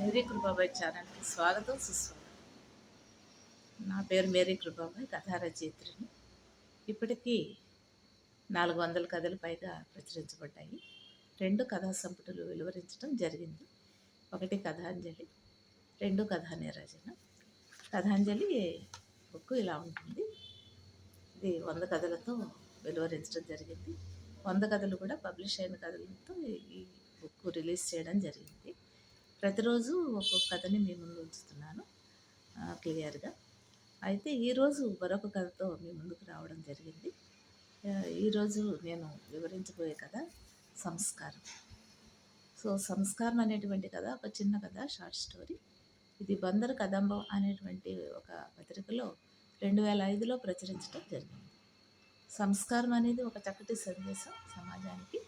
Mary Kripabai ఛానల్కి స్వాగతం సుస్వాగతం. నా పేరు మేరీ కృపాబాయ్ కథారచయిత్రిని. ఇప్పటికీ నాలుగు వందల కథలు పైగా ప్రచురించబడ్డాయి. రెండు కథా సంపుటలు వెలువరించడం జరిగింది. ఒకటి కథాంజలి రెండు కథా నిరాజన కథాంజలి బుక్ ఇలా ఉంటుంది. ఇది వంద కథలతో వెలువరించడం జరిగింది. వంద కథలు కూడా పబ్లిష్ అయిన కథలతో ఈ బుక్ రిలీజ్ చేయడం జరిగింది. ప్రతిరోజు ఒక్కొక్క కథని మీ ముందు ఉంచుతున్నాను క్లియర్గా. అయితే ఈరోజు మరొక కథతో మీ ముందుకు రావడం జరిగింది. ఈరోజు నేను వివరించబోయే కథ సంస్కారం. సో సంస్కారం అనేటువంటి కథ ఒక చిన్న కథ షార్ట్ స్టోరీ. ఇది బందరు కదంబం అనేటువంటి ఒక పత్రికలో రెండు వేల ఐదులో ప్రచురించడం జరిగింది. సంస్కారం అనేది ఒక చక్కటి సందేశం సమాజానికి.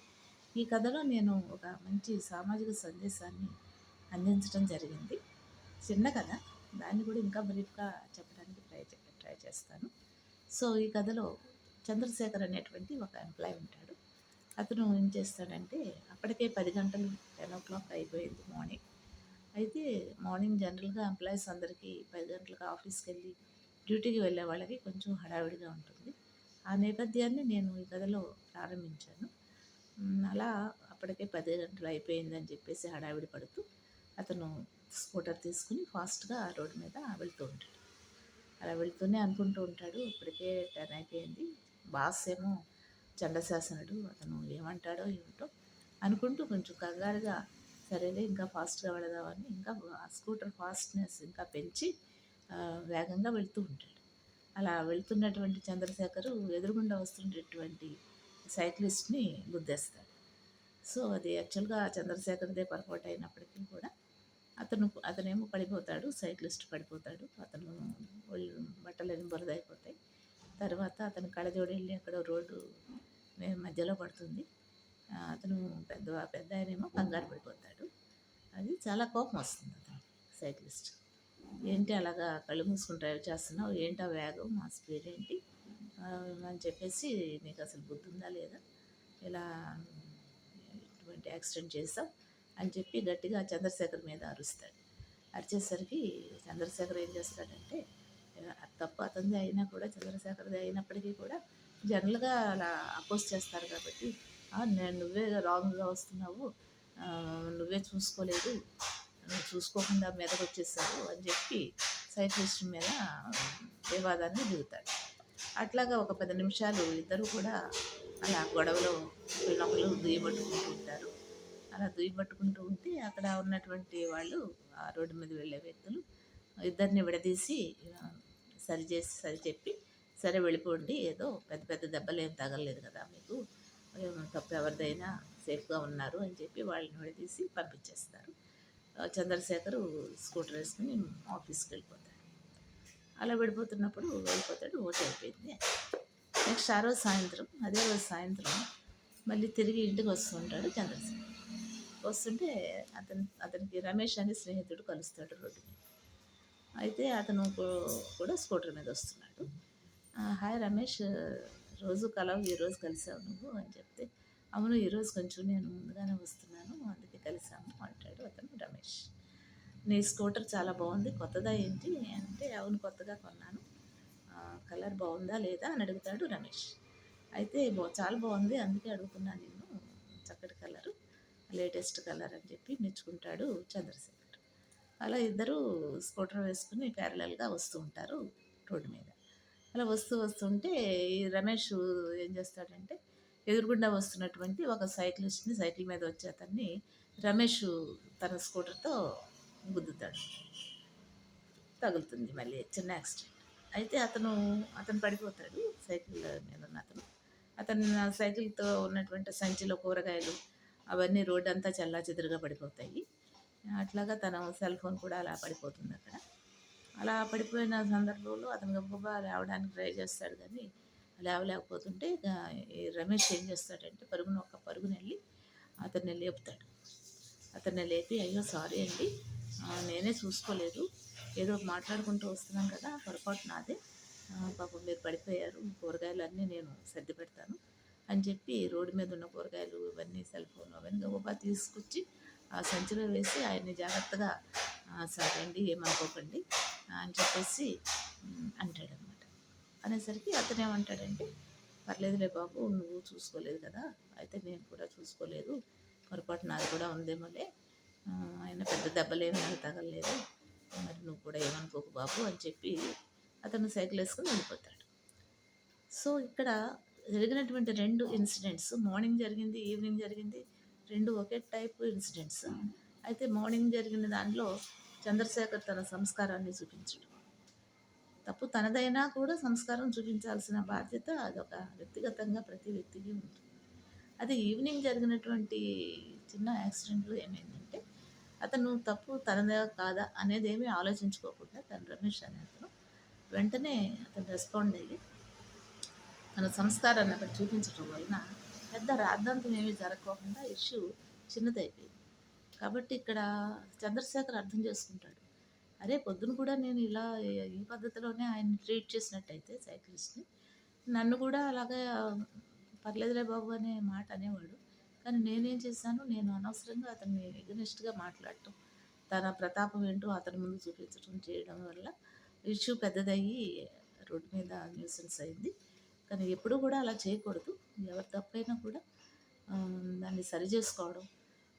ఈ కథలో నేను ఒక మంచి సామాజిక సందేశాన్ని అందించడం జరిగింది. చిన్న కథ. దాన్ని కూడా ఇంకా బ్రీఫ్గా చెప్పడానికి ట్రై చే ట్రై చేస్తాను. సో ఈ కథలో చంద్రశేఖర్ అనేటువంటి ఒక ఎంప్లాయ్ ఉంటాడు. అతను ఏం చేస్తాడంటే అప్పటికే పది గంటలు టెన్ ఓ క్లాక్ అయిపోయింది మార్నింగ్. అయితే మార్నింగ్ జనరల్గా ఎంప్లాయీస్ అందరికీ పది గంటలకు ఆఫీస్కి వెళ్ళి డ్యూటీకి వెళ్ళే వాళ్ళకి కొంచెం హడావిడిగా ఉంటుంది. ఆ నేపథ్యాన్ని నేను ఈ కథలో ప్రారంభించాను. అలా అప్పటికే పది గంటలు అయిపోయిందని చెప్పేసి హడావిడి పడుతూ అతను స్కూటర్ తీసుకుని ఫాస్ట్గా ఆ రోడ్డు మీద వెళ్తూ ఉంటాడు. అలా వెళ్తూనే అనుకుంటూ ఉంటాడు. ఇప్పటికే టర్న్ అయిపోయింది. బాస్ ఏమో చండశాసనుడు అతను ఏమంటాడో ఏమిటో అనుకుంటూ కొంచెం కంగారుగా సరేలే ఇంకా ఫాస్ట్గా వెళదామని ఇంకా ఆ స్కూటర్ ఫాస్ట్నెస్ ఇంకా పెంచి వేగంగా వెళ్తూ ఉంటాడు. అలా వెళ్తున్నటువంటి చంద్రశేఖరు ఎదురుగుండా వస్తున్నటువంటి సైక్లిస్ట్ని గుద్దేస్తాడు. సో అది యాక్చువల్గా చంద్రశేఖర్దే పొరపాటు అయినప్పటికీ కూడా అతను అతనేమో పడిపోతాడు సైక్లిస్ట్ పడిపోతాడు అతను బట్టలని బురద అయిపోతాయి తర్వాత అతను కళజోడి వెళ్ళి అక్కడ రోడ్డు మే- మధ్యలో పడుతుంది. అతను పెద్ద పెద్ద ఆయనేమో కంగారు పడిపోతాడు. అది చాలా కోపం వస్తుంది అతను సైక్లిస్ట్. ఏంటి అలాగా కళ్ళు మూసుకుని డ్రైవ్ చేస్తున్నావు? ఏంటి ఆ వేగం? మా స్పీడ్ ఏంటి? అని చెప్పేసి నీకు అసలు బుద్ధి ఉందా లేదా? ఇలా ఇటువంటి యాక్సిడెంట్ చేసావు అని చెప్పి గట్టిగా చంద్రశేఖర్ మీద అరుస్తాడు. అరిచేసరికి చంద్రశేఖర్ ఏం చేస్తాడంటే తప్ప తప్పు అతనిది అయినా కూడా చంద్రశేఖర్ది అయినప్పటికీ కూడా జనరల్గా అలా అపోజ్ చేస్తారు కాబట్టి నేను నువ్వే రాంగ్గా వస్తున్నావు నువ్వే చూసుకోలేదు నువ్వు చూసుకోకుండా మీదకి వచ్చేసావు అని చెప్పి సైకిలిస్ట్ మీద వివాదాన్ని దిగుతాడు. అట్లాగా ఒక పది నిమిషాలు ఇద్దరు కూడా అలా గొడవలో ఒకరినొకరు దుయ్యబట్టుకుంటూ ఉంటారు. అలా దుయ్యబట్టుకుంటూ ఉంటే అక్కడ ఉన్నటువంటి వాళ్ళు ఆ రోడ్డు మీద వెళ్ళే వ్యక్తులు ఇద్దరిని విడదీసి సరిచేసి సరి చేసి చెప్పి సరే వెళ్ళిపోండి ఏదో పెద్ద పెద్ద దెబ్బలు ఏం తగలలేదు కదా మీకు తప్పు ఎవరిదైనా సేఫ్గా ఉన్నారు అని చెప్పి వాళ్ళని విడదీసి పంపించేస్తారు. చంద్రశేఖరు స్కూటర్ వేసుకుని ఆఫీస్కి వెళ్ళిపోతాడు. అలా విడిపోతున్నప్పుడు వెళ్ళిపోతాడు ఓటు అయిపోయింది. నెక్స్ట్ ఆ రోజు సాయంత్రం అదే రోజు సాయంత్రం మళ్ళీ తిరిగి ఇంటికి వస్తూ ఉంటాడు చంద్రశేఖర్. వస్తుంటే అతను అతనికి రమేష్ అనే స్నేహితుడు కలుస్తాడు రోడ్డు మీద. అయితే అతను కూడా స్కూటర్ మీద వస్తున్నాడు. హాయ్ రమేష్ రోజు కలవు ఈరోజు కలిసావు నువ్వు అని చెప్తే అవును ఈరోజు కొంచెం నేను ముందుగానే వస్తున్నాను అందుకే కలిసాము అంటాడు అతను రమేష్. నీ స్కూటర్ చాలా బాగుంది కొత్తదా ఏంటి? అంటే అవును కొత్తగా కొన్నాను. కలర్ బాగుందా లేదా? అని అడుగుతాడు రమేష్. అయితే చాలా బాగుంది అందుకే అడుగుతున్నాను నేను చక్కటి కలరు. లేటెస్ట్ కలర్ అని చెప్పి మెచ్చుకుంటాడు చంద్రశేఖర్. అలా ఇద్దరు స్కూటర్ వేసుకుని ప్యారలల్గా వస్తూ ఉంటారు రోడ్డు మీద. అలా వస్తూ వస్తుంటే ఈ రమేష్ ఏం చేస్తాడంటే ఎదురుగుండా వస్తున్నటువంటి ఒక సైక్లిస్ట్ని సైకిల్ మీద వచ్చే అతన్ని రమేష్ తన స్కూటర్తో గుద్దుతాడు. తగులుతుంది మళ్ళీ చిన్న యాక్సిడెంట్. అయితే అతను అతను పడిపోతాడు సైకిల్ మీద ఉన్న అతను. అతను సైకిల్తో ఉన్నటువంటి సంచిలో కూరగాయలు అవన్నీ రోడ్డు అంతా చల్లా చెదురుగా పడిపోతాయి. అట్లాగా తన సెల్ ఫోన్ కూడా అలా పడిపోతుంది అక్కడ. అలా పడిపోయిన సందర్భంలో అతను గబగబా లేవడానికి ట్రై చేస్తాడు కానీ లేవలేకపోతుంటే ఈ రమేష్ ఏం చేస్తాడంటే పరుగున ఒక పరుగున వెళ్ళి అతన్ని లేపుతాడు. అతన్ని లేపి అయ్యో సారీ అండి నేనే చూసుకోలేదు. ఏదో మాట్లాడుకుంటూ వస్తున్నాం కదా పొరపాటు నాదే. పాపం మీరు పడిపోయారు కూరగాయలు అన్నీ నేను సర్ది పెడతాను. అని చెప్పి రోడ్డు మీద ఉన్న కూరగాయలు ఇవన్నీ సెల్ ఫోన్ అవన్నీ గబగబా తీసుకొచ్చి ఆ సంచిలో వేసి ఆయన్ని జాగ్రత్తగా "ఆ, ఏమనుకోకండి అని చెప్పేసి అంటాడనమాట. అనేసరికి అతను ఏమంటాడంటే పర్లేదులే బాబు నువ్వు చూసుకోలేదు కదా అయితే నేను కూడా చూసుకోలేదు పొరపాటు నాది కూడా ఉందేమోలే ఆయన పెద్ద దెబ్బలేమీ తగలలేదు మరి నువ్వు కూడా ఏమనుకోకు బాబు అని చెప్పి అతను సైకిల్ వేసుకుని వెళ్ళిపోతాడు. సో ఇక్కడ జరిగినటువంటి రెండు ఇన్సిడెంట్స్. మార్నింగ్ జరిగింది ఈవినింగ్ జరిగింది రెండు ఒకే టైప్ ఇన్సిడెంట్స్. అయితే మార్నింగ్ జరిగిన దానిలో చంద్రశేఖర్ తన సంస్కారాన్ని చూపించడం. తప్పు తనదైనా కూడా సంస్కారం చూపించాల్సిన బాధ్యత అదొక వ్యక్తిగతంగా ప్రతి వ్యక్తికి ఉంటుంది. అదే ఈవినింగ్ జరిగినటువంటి చిన్న యాక్సిడెంట్లో ఏమైందంటే అతను తప్పు తనదే కాదా అనేది ఏమీ ఆలోచించుకోకుండా తను రమేష్ అనే అతను వెంటనే అతను రెస్పాండ్ అయ్యి తన సంస్కారాన్ని అక్కడ చూపించడం వలన పెద్ద రాద్ధాంతం ఏమీ జరగకోకుండా ఇష్యూ చిన్నదైపోయింది కాబట్టి ఇక్కడ చంద్రశేఖర్ అర్థం చేసుకుంటాడు. అరే పొద్దున కూడా నేను ఇలా ఈ- పద్ధతిలోనే ఆయన ట్రీట్ చేసినట్టయితే సైకిలిస్ట్ని నన్ను కూడా అలాగే పర్లేదులే బాబు అనే మాట అనేవాడు. కానీ నేనేం చేశాను నేను అనవసరంగా అతన్ని ఎగనిస్ట్గా మాట్లాడటం తన ప్రతాపం ఏంటో అతని ముందు చూపించడం చేయడం వల్ల ఇష్యూ పెద్దదయ్యి రోడ్డు మీద న్యూసెన్స్ అయింది. కానీ ఎప్పుడూ కూడా అలా చేయకూడదు. ఎవరి తప్పైనా కూడా దాన్ని సరి చేసుకోవడం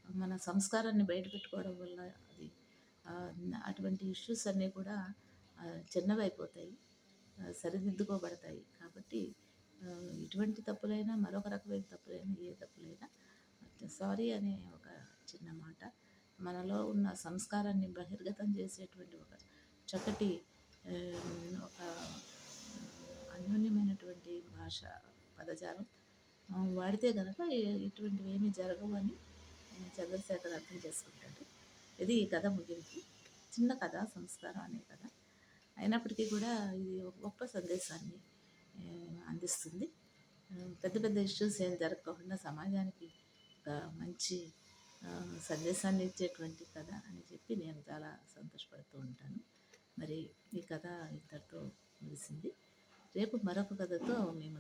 మన సంస్కారాన్ని బయట పెట్టుకోవడం వల్ల అది అటువంటి ఇష్యూస్ అన్నీ కూడా చిన్నవైపోతాయి సరిదిద్దుకోబడతాయి. కాబట్టి ఎటువంటి ఇటువంటి తప్పులైనా మరొక రకమైన తప్పులైనా ఏ తప్పులైనా సారీ అనే ఒక చిన్న మాట మనలో ఉన్న సంస్కారాన్ని బహిర్గతం చేసేటువంటి ఒక చక్కటి ఒక అన్యోన్యమైనటువంటి భాష పదజాలం వాడితే కనుక ఇటువంటివి ఏమీ జరగవు అని చంద్రశేఖర్ అర్థం చేసుకుంటాడు. ఇది ఈ కథ ముగింపు. చిన్న కథ సంస్కారం అనే కథ. అయినప్పటికీ కూడా ఇది గొప్ప సందేశాన్ని అందిస్తుంది. పెద్ద పెద్ద ఇష్యూస్ ఏం జరగకుండా సమాజానికి ఒక మంచి సందేశాన్ని ఇచ్చేటువంటి కథ అని చెప్పి నేను చాలా సంతోషపడుతూ ఉంటాను. మరి ఈ కథ ఇంతటితో ముగిసింది. రేపు మరొక కథతో మేము